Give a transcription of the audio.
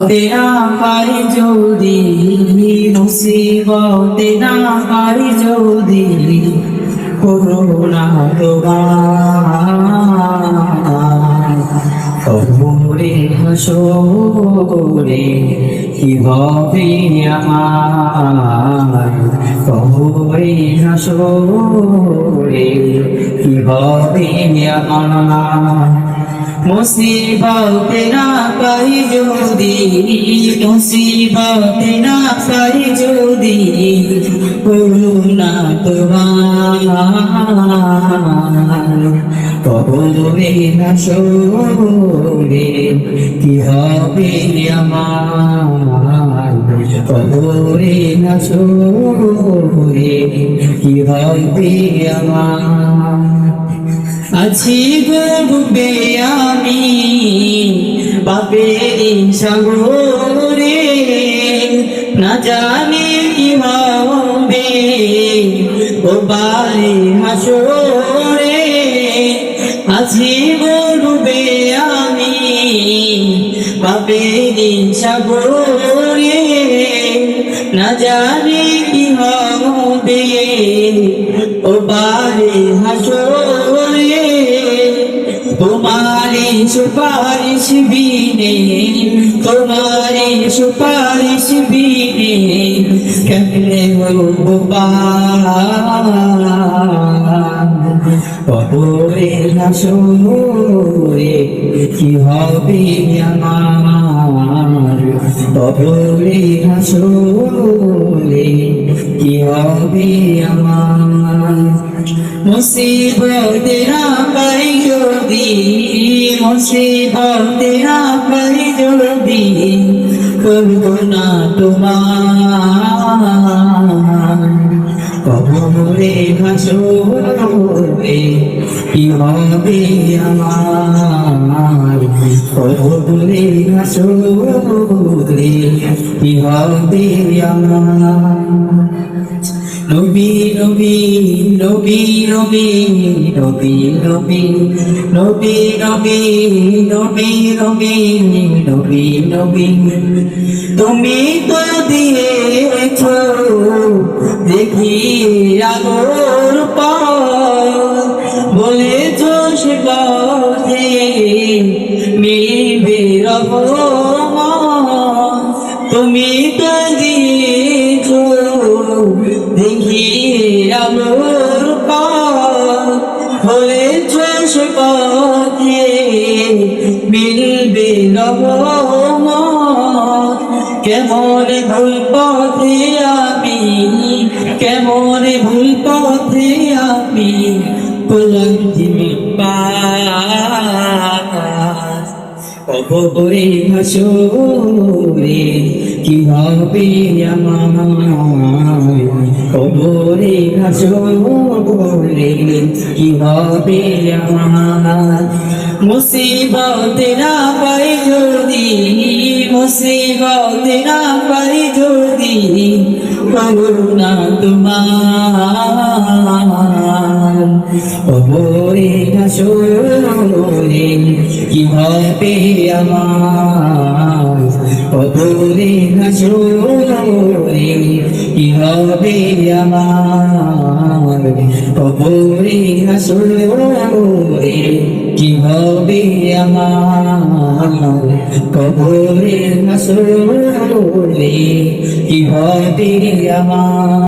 তেরা পাই যদি মুসিবতে না পাই যদি করোনা তোমার হাসরে কি হবে আমার? কবরে হাসরে কি হবে আমার? মুসিবতে না পাই যদি, মুসিবতে না পাই যদি করুণা তোমার কবরে হাসরে কি হবে আমার? কবরে হাসরে কি হবে আমার? আছি গর্বে আমি বাপের সাগরে না জানি কি হবে ও বাড়ি হাসরে। আছি গর্বে আমি বাপের সাগরে না জানি কি হবে ও বাড়ি হাসরে। সুপারিশ বিনে তোমারে সুপারিশ বিনে, কেমনে কবরে হাসরে কি হবে আমার? কবরে হাসরে কি হবে আমার? মুসিবতে পাই যদি মুসিবতে না পাই যদি করব না তোমার। কবরে হাসরে কি হবে আমার? কবরে হাসরে কি হবে আমার? নবী নবী নবী নবী নবী নবী নবী নবী নবী নবী নবী নবী তুমি তো দিয়েছ দেখি আগর বলেছ সে পথে মিলবে রহমান তুমি আমর হয়েছ পথে মিলবে রহমত কেমন ভুল পথে আমি কেমন ভুল পথে আমি কলঙ্কি কবরে হাসরে, কি হবে আমার কবরে হাসরে, কি হবে আমার মুসিবতে না পাই যদি, মুসিবতে না পাই যদি করুণা তোমার কবরে হাসরে কি হবে আমার কবরে হাসরে কি হবে আমার কবরে হাসরে কি হবে আমার কবরে হাসরে কি হবে আমার